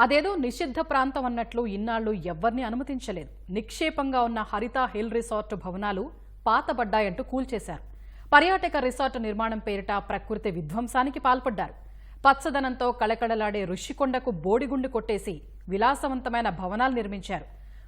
అదేదో నిషిద్ధ ప్రాంతం అన్నట్లు ఇన్నాళ్ళు ఎవ్వరిని అనుమతించలేదు. నిక్షేపంగా ఉన్న హరిత హిల్ రిసార్ట్ భవనాలు పాతబడ్డాయంటూ కూల్చేశారు. పర్యాటక రిసార్ట్ నిర్మాణం పేరిట ప్రకృతి విధ్వంసానికి పాల్పడ్డారు. పచ్చదనంతో కళకళలాడే ఋషికొండకు బోడిగుండు కొట్టేసి విలాసవంతమైన భవనాలు నిర్మించారు.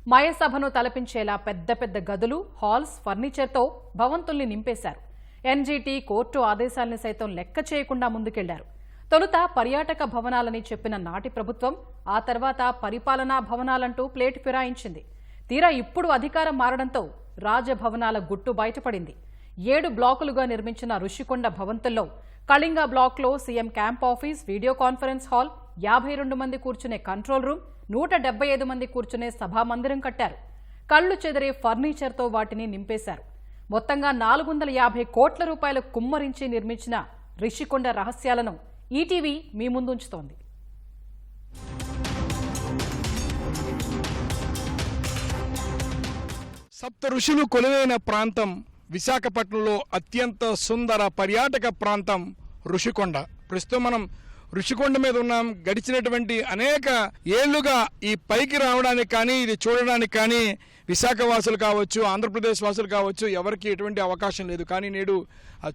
మయసభను తలపించేలా పెద్ద పెద్ద గదులు హాల్స్ ఫర్నిచర్తో భవంతుల్ని నింపేశారు. ఎన్జీటీ కోర్టు ఆదేశాల్ని సైతం లెక్క చేయకుండా ముందుకెళ్ళారు. తొలుత పర్యాటక భవనాలని చెప్పిన నాటి ప్రభుత్వం ఆ తర్వాత పరిపాలనా భవనాలంటూ ప్లేట్ ఫిరాయించింది. తీరా ఇప్పుడు అధికారం మారడంతో రాజభవనాల గుట్టు బయటపడింది. ఏడు బ్లాకులుగా నిర్మించిన ఋషికొండ భవంతుల్లో కళింగ బ్లాక్లో CM camp office video conference hall యాభై రెండు మంది కూర్చునే కంట్రోల్ రూమ్ నూట డెబ్బై ఐదు మంది కూర్చునే సభామందిరం కట్టారు. కళ్ళు చెదిరే ఫర్నిచర్తో వాటిని నింపేశారు. మొత్తంగా నాలుగు వందల యాభై కోట్ల రూపాయలు కుమ్మరించి నిర్మించిన రిషికొండ రహస్యాలను ఈటీవీ మీ ముందుంచుతోంది. సప్త ఋషులు కొలువైన ప్రాంతం విశాఖపట్నంలో అత్యంత సుందర పర్యాటక ప్రాంతం ఋషికొండ. ప్రస్తుతం మనం ఋషికొండ మీద ఉన్నాం. గడిచినటువంటి అనేక ఏళ్ళుగా ఈ పైకి రావడానికి కానీ ఇది చూడడానికి కానీ విశాఖ వాసులు కావచ్చు ఆంధ్రప్రదేశ్ వాసులు కావచ్చు ఎవరికి ఎటువంటి అవకాశం లేదు. కానీ నేడు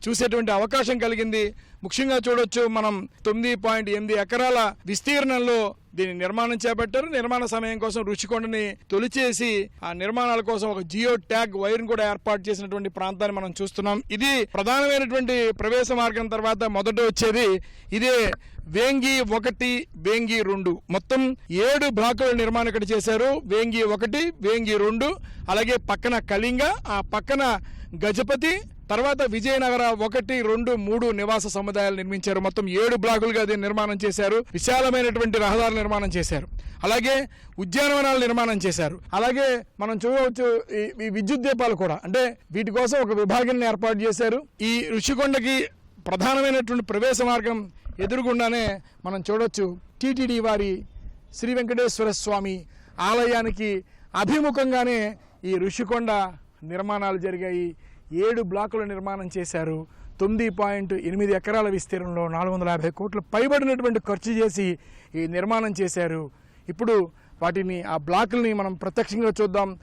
చూసేటువంటి అవకాశం కలిగింది. ముఖ్యంగా చూడొచ్చు మనం తొమ్మిది పాయింట్ ఎనిమిది ఎకరాల విస్తీర్ణంలో దీని నిర్మాణం చేపట్టారు. నిర్మాణ సమయం కోసం రుచికొండని తొలిచేసి ఆ నిర్మాణాల కోసం ఒక జియో ట్యాగ్ వైర్ కూడా ఏర్పాటు చేసినటువంటి ప్రాంతాన్ని మనం చూస్తున్నాం. ఇది ప్రధానమైనటువంటి ప్రవేశ మార్గం తర్వాత మొదట వచ్చేది ఇదే వేంగి ఒకటి వేంగి రెండు. మొత్తం ఏడు బ్లాకుల నిర్మాణం ఇక్కడ చేశారు. వేంగి ఒకటి వేంగి రెండు. అలాగే పక్కన కళింగ ఆ పక్కన గజపతి తర్వాత విజయనగర ఒకటి రెండు మూడు నివాస సముదాయాలు నిర్మించారు. మొత్తం ఏడు బ్లాకులుగా దీన్ని నిర్మాణం చేశారు. విశాలమైనటువంటి రహదారులు నిర్మాణం చేశారు. అలాగే ఉద్యానవనాలు నిర్మాణం చేశారు. అలాగే మనం చూడవచ్చు ఈ- ఈ విద్యుత్ దీపాలు కూడా. అంటే వీటి కోసం ఒక విభాగాన్ని ఏర్పాటు చేశారు. ఈ ఋషికొండకి ప్రధానమైనటువంటి ప్రవేశ మార్గం ఎదురుగుండానే మనం చూడవచ్చు టీటీడీ వారి శ్రీ వెంకటేశ్వర స్వామి ఆలయానికి అభిముఖంగానే ఈ ఋషికొండ నిర్మాణాలు జరిగాయి. ఏడు బ్లాకుల నిర్మాణం చేశారు. తొమ్మిది పాయింట్ ఎనిమిది ఎకరాల విస్తీర్ణంలో నాలుగు వందల యాభై కోట్లు పైబడినటువంటి ఖర్చు చేసి ఈ నిర్మాణం చేశారు. ఇప్పుడు వాటిని ఆ బ్లాకుల్ని మనం ప్రత్యక్షంగా చూద్దాం.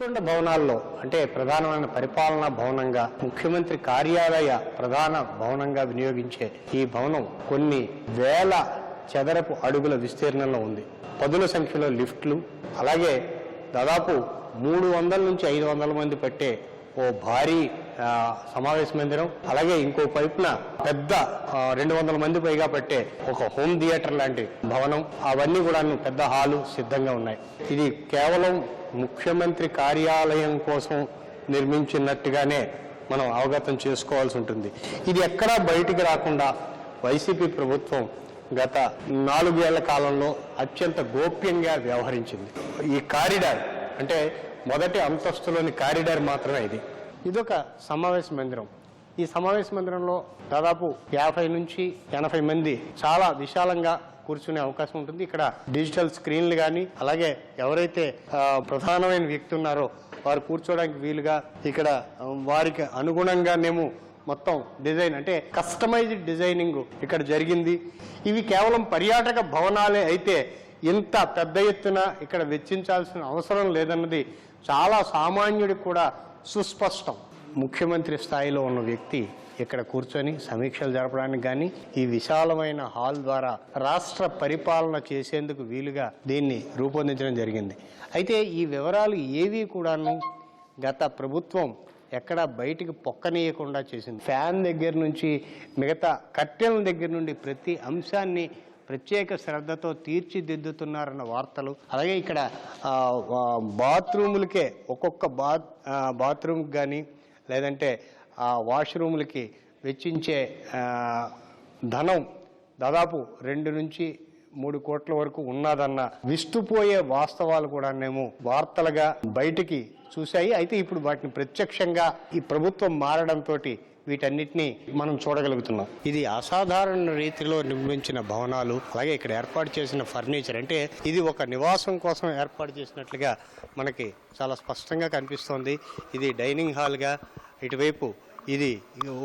ఋషికొండ భవనాల్లో అంటే ప్రధానమైన పరిపాలనా భవనంగా ముఖ్యమంత్రి కార్యాలయ ప్రధాన భవనంగా వినియోగించే ఈ భవనం కొన్ని వేల చదరపు అడుగుల విస్తీర్ణంలో ఉంది. పదుల సంఖ్యలో లిఫ్ట్లు అలాగే దాదాపు మూడు వందల నుంచి ఐదు వందల మంది పట్టే ఓ భారీ సమావేశ మందిరం అలాగే ఇంకో వైపున పెద్ద రెండు వందల మంది పైగా పట్టే ఒక హోమ్ థియేటర్ లాంటి భవనం. అవన్నీ కూడా పెద్ద హాలు సిద్ధంగా ఉన్నాయి. ఇది కేవలం ముఖ్యమంత్రి కార్యాలయం కోసం నిర్మించినట్టుగానే మనం అవగతం చేసుకోవాల్సి ఉంటుంది. ఇది ఎక్కడా బయటికి రాకుండా వైసీపీ ప్రభుత్వం గత నాలుగేళ్ళ కాలంలో అత్యంత గోప్యంగా వ్యవహరించింది. ఈ కారిడార్ అంటే మొదటి అంతస్తులోని కారిడార్ మాత్రమే ఇది. ఇదొక సమావేశ మందిరం. ఈ సమావేశ మందిరంలో దాదాపు యాభై నుంచి ఎనభై మంది చాలా విశాలంగా కూర్చునే అవకాశం ఉంటుంది. ఇక్కడ డిజిటల్ స్క్రీన్లు కానీ అలాగే ఎవరైతే ప్రధానమైన వ్యక్తి ఉన్నారో వారు కూర్చోడానికి వీలుగా ఇక్కడ వారికి వారికి అనుగుణంగానేమో మొత్తం డిజైన్ అంటే కస్టమైజ్డ్ డిజైనింగ్ ఇక్కడ జరిగింది. ఇవి కేవలం పర్యాటక భవనాలే అయితే ఇంత పెద్ద ఎత్తున ఇక్కడ వెచ్చించాల్సిన అవసరం లేదన్నది చాలా సామాన్యుడికి కూడా సుస్పష్టం. ముఖ్యమంత్రి స్థాయిలో ఉన్న వ్యక్తి ఇక్కడ కూర్చొని సమీక్షలు జరపడానికి కానీ ఈ విశాలమైన హాల్ ద్వారా రాష్ట్ర పరిపాలన చేసేందుకు వీలుగా దీన్ని రూపొందించడం జరిగింది. అయితే ఈ వివరాలు ఏవి కూడాను గత ప్రభుత్వం ఎక్కడా బయటికి పొక్కనీయకుండా చేసింది. ఫ్యాన్ దగ్గర నుంచి మిగతా కట్టెల దగ్గర నుండి ప్రతి అంశాన్ని ప్రత్యేక శ్రద్ధతో తీర్చిదిద్దుతున్నారన్న వార్తలు. అలాగే ఇక్కడ బాత్రూములకే ఒక్కొక్క బాత్ బాత్రూమ్కి కానీ లేదంటే ఆ వాష్రూములకి వెచ్చించే ధనం దాదాపు రెండు నుంచి మూడు కోట్ల వరకు ఉన్నదన్న విస్తుపోయే వాస్తవాలు కూడా మేము వార్తలుగా బయటికి చూశాయి. అయితే ఇప్పుడు వాటిని ప్రత్యక్షంగా ఈ ప్రభుత్వం మారడంతో వీటన్నిటిని మనం చూడగలుగుతున్నాం. ఇది అసాధారణ రీతిలో నిర్మించిన భవనాలు అలాగే ఇక్కడ ఏర్పాటు చేసిన ఫర్నిచర్. అంటే ఇది ఒక నివాసం కోసం ఏర్పాటు చేసినట్లుగా మనకి చాలా స్పష్టంగా కనిపిస్తోంది. ఇది డైనింగ్ హాల్గా ఇటువైపు ఇది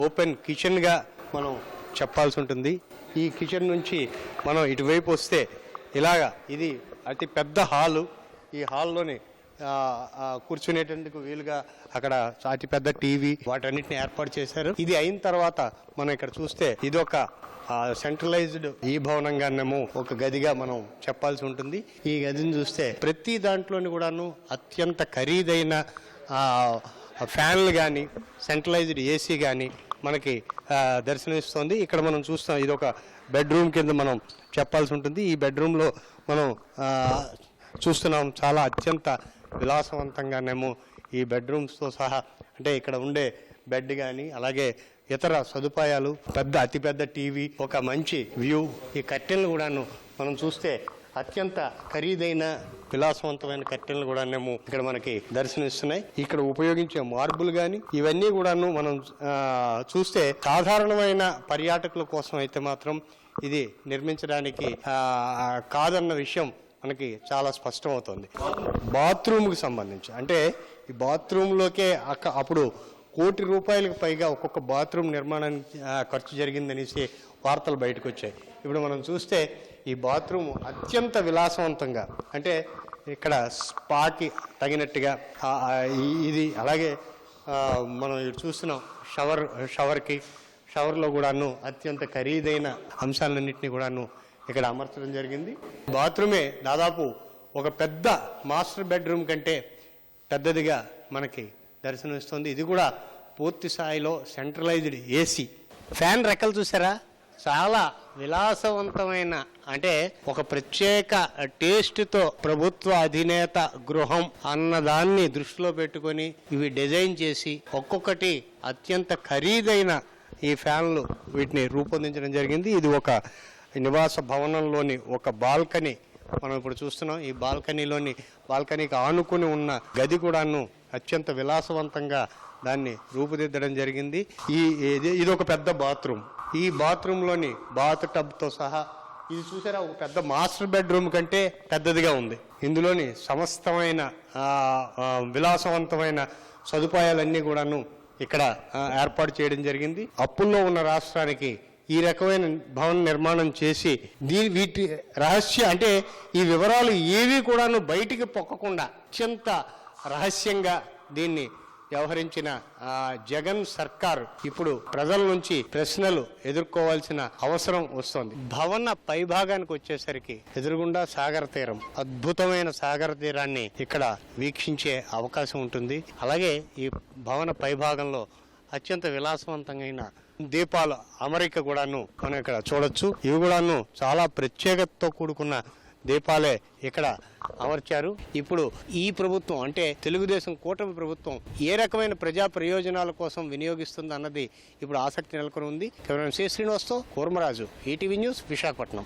ఓపెన్ కిచెన్గా మనం చెప్పాల్సి ఉంటుంది. ఈ కిచెన్ నుంచి మనం ఇటువైపు వస్తే ఇలాగా ఇది అతి పెద్ద హాలు. ఈ హాల్లోని కూర్చునేటందుకు వీలుగా అక్కడ అతి పెద్ద టీవీ వాటన్నిటిని ఏర్పాటు చేశారు. ఇది అయిన తర్వాత మనం ఇక్కడ చూస్తే ఇది ఒక సెంట్రలైజ్డ్ ఈ భవనంగానేమో ఒక గదిగా మనం చెప్పాల్సి ఉంటుంది. ఈ గదిని చూస్తే ప్రతి దాంట్లోని కూడాను అత్యంత ఖరీదైన ఫ్యాన్లు కానీ సెంట్రలైజ్డ్ ఏసీ కానీ మనకి దర్శనమిస్తుంది దర్శనమిస్తోంది. ఇక్కడ మనం చూస్తాం ఇది ఒక బెడ్రూమ్ కింద మనం చెప్పాల్సి ఉంటుంది. ఈ బెడ్రూమ్లో మనం చూస్తున్నాం చాలా అత్యంత విలాసవంతంగానేమో ఈ బెడ్రూమ్స్తో సహా అంటే ఇక్కడ ఉండే బెడ్ కానీ అలాగే ఇతర సదుపాయాలు పెద్ద అతిపెద్ద టీవీ ఒక మంచి వ్యూ ఈ కట్టెలను కూడాను మనం చూస్తే అత్యంత ఖరీదైన విలాసవంతమైన కట్టెలు కూడానేమో ఇక్కడ మనకి దర్శనమిస్తున్నాయి. ఇక్కడ ఉపయోగించే మార్బుల్ కానీ ఇవన్నీ కూడాను మనం చూస్తే సాధారణమైన పర్యాటకుల కోసం అయితే మాత్రం ఇది నిర్మించడానికి కాదన్న విషయం మనకి చాలా స్పష్టమవుతుంది. బాత్రూమ్కి సంబంధించి. అంటే ఈ బాత్రూంలోకే అక్క అప్పుడు కోటి రూపాయలకు పైగా ఒక్కొక్క బాత్రూమ్ నిర్మాణానికి ఖర్చు జరిగిందనేసి వార్తలు బయటకు వచ్చాయి ఇప్పుడు మనం చూస్తే ఈ బాత్రూమ్ అత్యంత విలాసవంతంగా అంటే ఇక్కడ స్పాకి తగినట్టుగా ఇది అలాగే మనం చూస్తున్నాం షవర్ షవర్కి షవర్లో కూడాను అత్యంత ఖరీదైన అంశాలన్నింటినీ కూడాను ఇక్కడ అమర్చడం జరిగింది. బాత్రూమే దాదాపు ఒక పెద్ద మాస్టర్ బెడ్రూమ్ కంటే పెద్దదిగా మనకి దర్శనమిస్తుంది ఇది కూడా పూర్తి స్థాయిలో సెంట్రలైజ్డ్ ఏసీ. ఫ్యాన్ రెక్కలు చూసారా? చాలా విలాసవంతమైన అంటే ఒక ప్రత్యేక టేస్ట్తో ప్రభుత్వ అధినేత గృహం అన్నదాన్ని దృష్టిలో పెట్టుకొని ఇవి డిజైన్ చేసి ఒక్కొక్కటి అత్యంత ఖరీదైన ఈ ఫ్యాన్లు వీటిని రూపొందించడం జరిగింది. ఇది ఒక నివాస భవనంలోని ఒక బాల్కనీ మనం ఇప్పుడు చూస్తున్నాం. ఈ బాల్కనీలోని బాల్కనీకి ఆనుకుని ఉన్న గది కూడాను అత్యంత విలాసవంతంగా దాన్ని రూపుదిద్దడం జరిగింది. ఈ ఇది ఒక పెద్ద బాత్రూమ్. ఈ బాత్రూంలోని బాత్ టబ్తో సహా ఇది చూసారా? ఒక పెద్ద మాస్టర్ బెడ్రూమ్ కంటే పెద్దదిగా ఉంది. ఇందులోని సమస్తమైన విలాసవంతమైన సదుపాయాలన్నీ కూడాను ఇక్కడ ఏర్పాటు చేయడం జరిగింది. అప్పుల్లో ఉన్న రాష్ట్రానికి ఈ రకమైన భవన నిర్మాణం చేసి దీని వీటి రహస్య అంటే ఈ వివరాలు ఏవి కూడాను బయటికి పొక్కకుండా అత్యంత రహస్యంగా దీన్ని వ్యవహరించిన ఆ, జగన్ సర్కార్ ఇప్పుడు ప్రజల నుంచి ప్రశ్నలు ఎదుర్కోవాల్సిన అవసరం వస్తోంది. భవన పైభాగానికి వచ్చేసరికి ఎదురుగుండా సాగర తీరం అద్భుతమైన సాగర తీరాన్ని ఇక్కడ వీక్షించే అవకాశం ఉంటుంది. అలాగే ఈ భవన పైభాగంలో అత్యంత విలాసవంతమైన దీపాల అమరిక కూడాను మనం ఇక్కడ చూడొచ్చు. ఇవి కూడాను చాలా ప్రత్యేకతతో కూడుకున్న దీపాలే ఇక్కడ అమర్చారు. ఇప్పుడు ఈ ప్రభుత్వం అంటే తెలుగుదేశం కూటమి ప్రభుత్వం ఏ రకమైన ప్రజా ప్రయోజనాల కోసం వినియోగిస్తుంది అన్నది ఇప్పుడు ఆసక్తి నెలకొని ఉంది కెమెరా శ్రీ శ్రీనివాస్తో కూర్మరాజు ఈటీవీ న్యూస్ విశాఖపట్నం.